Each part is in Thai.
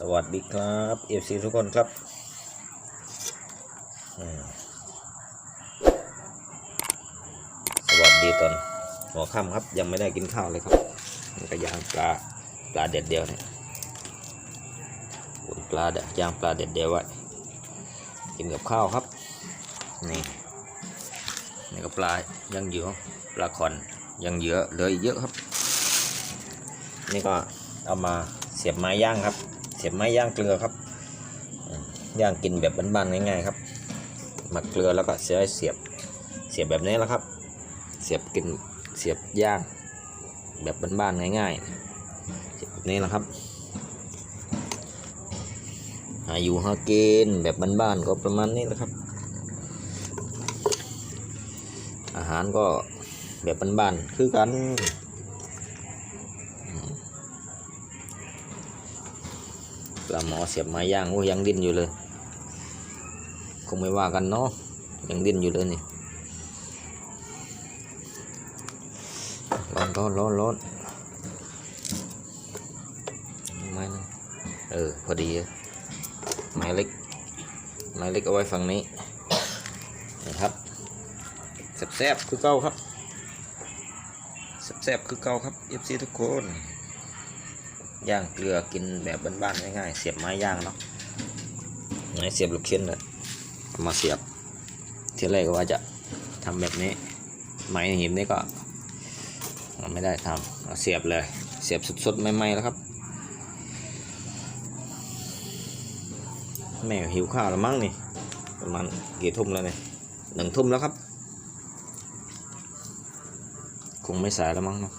สวัสดีครับเอฟซีทุกคนครับสวัสดีตอนหัวค่ำครับยังไม่ได้กินข้าวเลยครับนี่ก็ย่างปลาปลาเด็ดเดียวเนี่ยปลาเด็ดย่างปลาเด็ดเดียวไว้กินกับข้าวครับนี่นี่ก็ปลายังเยอะปลาขอนยังเยอะเหลืออีกเยอะครับ นี่ก็เอามาเสียบไม้ย่างครับ สียบไม้ย่างเกลือครับ ย่างกินแบบบ้านๆง่ายๆครับหมักเกลือแล้วก็เสียบเสียบเสียบแบบนี้แหละครับ เสียบกินเสียบย่างแบบบ้านๆง่ายๆเสียบแบบนี้แหละครับหาอยู่หากินแบบบ้านๆก็ประมาณนี้แหละครับ อาหารก็แบบบ้านๆคือกัน ปลาหมอเสียบไม้ย่างโอ้ยยังดิ้นอยู่เลย คงไม่ว่ากันเนาะยังดิ้นอยู่เลยนี่ร้อนร้อนร้อนร้อนไม้นึงเออ พอดีไม้เล็กไม้เล็กเอาไว้ฝั่งนี้นี่ครับแซ่บๆคือเก่าครับแซ่บๆคือเก่าครับเอฟซีทุกคน ย่างเกลือกินแบบบ้านๆง่ายๆเสียบไม้ย่างเนาะไม้เสียบลูกชิ้นเลยมาเสียบที่แรกก็ว่าจะทำแบบนี้ ไม้หินนี่ก็ไม่ได้ทำเอาเสียบเลย เสียบสดๆใหม่ๆแล้วครับแม่หิวข้าวแล้วมั้งนี่ประมาณกี่ทุ่มแล้วเนี่ยหนึ่งทุ่มแล้วครับ คงไม่สายแล้วมั้งเนาะ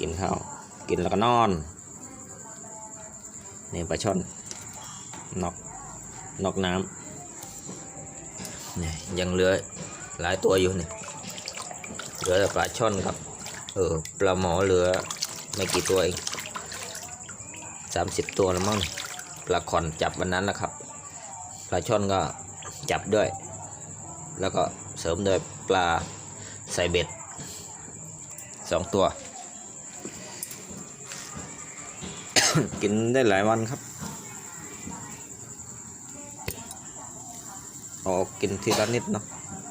กินข้าว กินแล้วก็นอนนี่ปลาช่อนนอกนอกน้ำนี่ยังเหลือหลายตัวอยู่นี่เหลือแต่ปลาช่อนครับ เออปลาหมอเหลือไม่กี่ตัวเองสามสิบตัวแล้วมั้งปลาขอนจับวันนั้นแล้วครับ ปลาช่อนก็จับด้วย แล้วก็เสริมด้วยปลาใส่เบ็ดสองตัว กินได้หลายวันครับออกกินทีละนิดเนาะ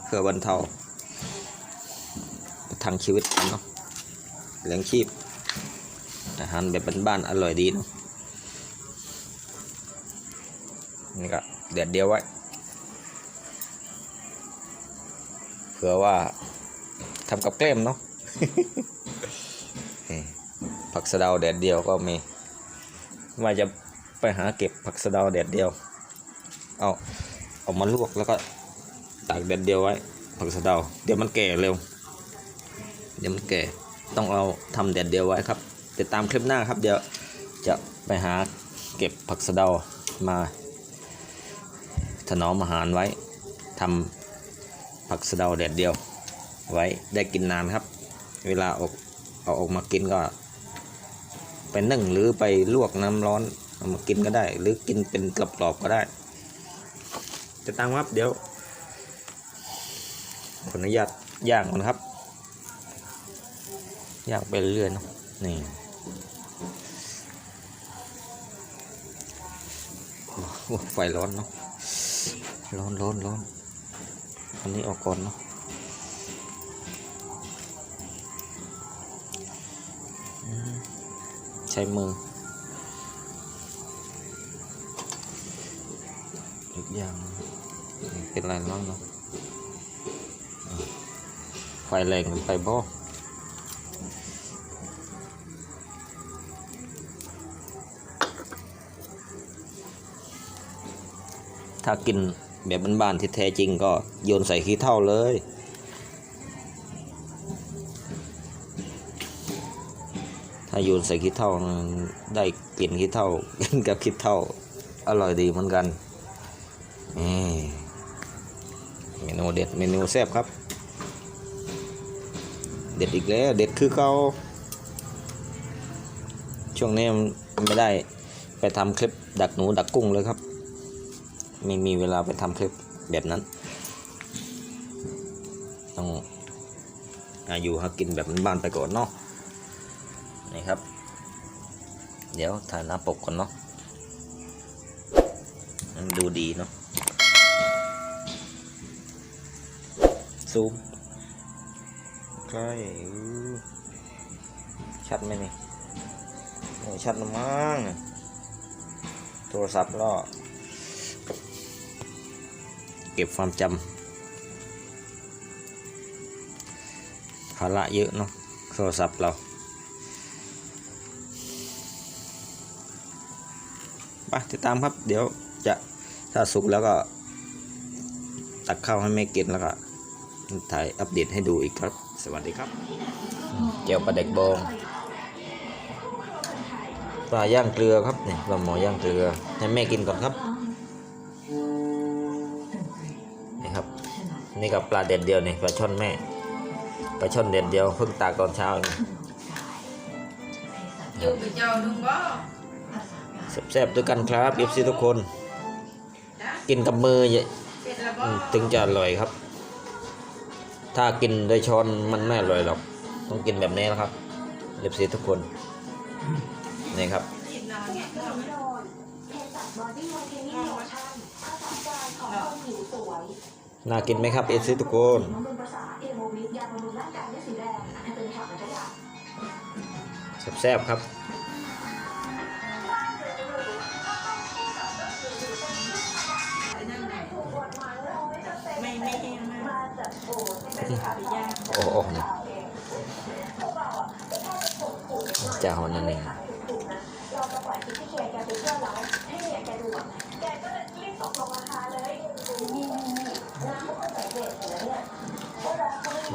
เพื่อบรรเทาทางชีวิตกันเนาะเลี้ยงชีพ อาหารแบบบ้านๆอร่อยดีเนาะนี่ก็เด็ดเดียวไว้ เผื่อว่าทำกับแกล้มเนาะผักสะเดาแดดเดียวก็มี ว่าจะไปหาเก็บผักสะเดาแดดเดียว เอาเอามาลวกแล้วก็ตากแดดเดียวไว้ ผักสะเดา เดี๋ยวมันแก่เร็ว เดี๋ยวมันแก่ ต้องเอาทำแดดเดียวไว้ครับ ติดตามคลิปหน้าครับ เดี๋ยวจะไปหาเก็บผักสะเดามา ถนอมอาหารไว้ทำผักสะเดาแดดเดียว ไว้ได้กินนานครับ เวลาออกเอาออกมากินก็ ไปนึ่งหรือไปลวกน้ำร้อนเอามากินก็ได้ หรือกินเป็นกรอบๆก็ได้ จะตามครับเดี๋ยวขออนุญาตย่างก่อนครับย่างไปเรื่อยๆเนาะนี่ไฟร้อนเนาะร้อนร้อนร้อนอันนี้ออกก่อนเนาะ ใช้มืออีกอย่างเป็นไรบ้างเนาะไฟแรงไปบ่ถ้ากินแบบบ้านๆที่แท้จริงก็โยนใส่ขี้เท่าเลย ถ้าโยนใส่ขี้เท่าได้กลิ่นขี้เท่ากินกับขี้เท่าอร่อยดีเหมือนกันนี่เมนูเด็ดเมนูแซ่บครับ เด็ดอีกแล้ว เด็ดคือเขาช่วงนี้ไม่ได้ไปทำคลิปดักหนูดักกุ้งเลยครับ ไม่มีเวลาไปทำคลิปแบบนั้น ต้องอาอยู่หากินแบบบ้านไปก่อนเนาะ นี่ครับ เดี๋ยวถ่ายหน้าปกก่อนเนาะมันดูดีเนาะซูมใกล้อื้อชัดไหมนี่โอ้ชัดละมั้งโทรศัพท์ล่อเก็บความจำภาระเยอะเนาะโทรศัพท์เรา ไปติดตามครับ เดี๋ยวจะถ้าสุกแล้วก็ ตักข้าวให้แม่กินแล้วก็ถ่ายอัปเดตให้ดูอีกครับ สวัสดีครับเจียวปลาเด็กบองปลาย่างเกลือครับเนี่ยปลาหมอย่างเกลือให้แม่กินก่อนครับนี่ครับ นี่กับปลาเด็ดเดียวเนี่ยปลาช่อนแม่ปลาช่อนเด็ดเดียวเพิ่งตากตอนเช้าเองอยู่กับเจ้าดุงบ่ แซ่บๆด้วยกันครับเอฟซีทุกคน กินกับมือถึงจะอร่อยครับ ถ้ากินโดยช้อนมันไม่อร่อยหรอก ต้องกินแบบนี้นะครับเรียบซีทุกคนนี่ครับน่ากินไหมครับเอฟซีทุกคนมันเป็นภาึ่งโอ้โอ้นี่เจ้านั่นเอง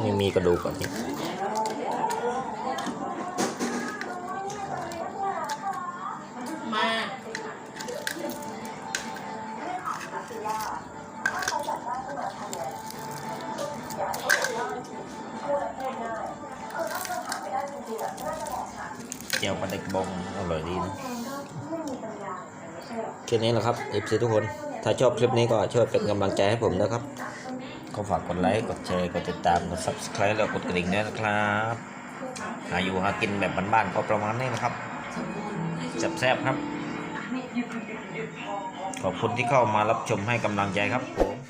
ไม่มีกระดูกแบบนี้ จียวปลาเด็กบองอร่อยดีนะไม่มีปัญญาไม่ใช่หรอแค่นี้แหละครับเอฟซีทุกคน ถ้าชอบคลิปนี้ก็ช่วยเป็นกำลังใจให้ผมนะครับ ก็ฝากกดไลค์ กดแชร์ กดติดตาม กด subscribe แล้วกดกระดิ่งด้วยนะครับหาอยู่หากินแบบบ้านๆก็ประมาณนี้นะครับแซ่บๆครับ ขอบคุณที่เข้ามารับชมให้กำลังใจครับผม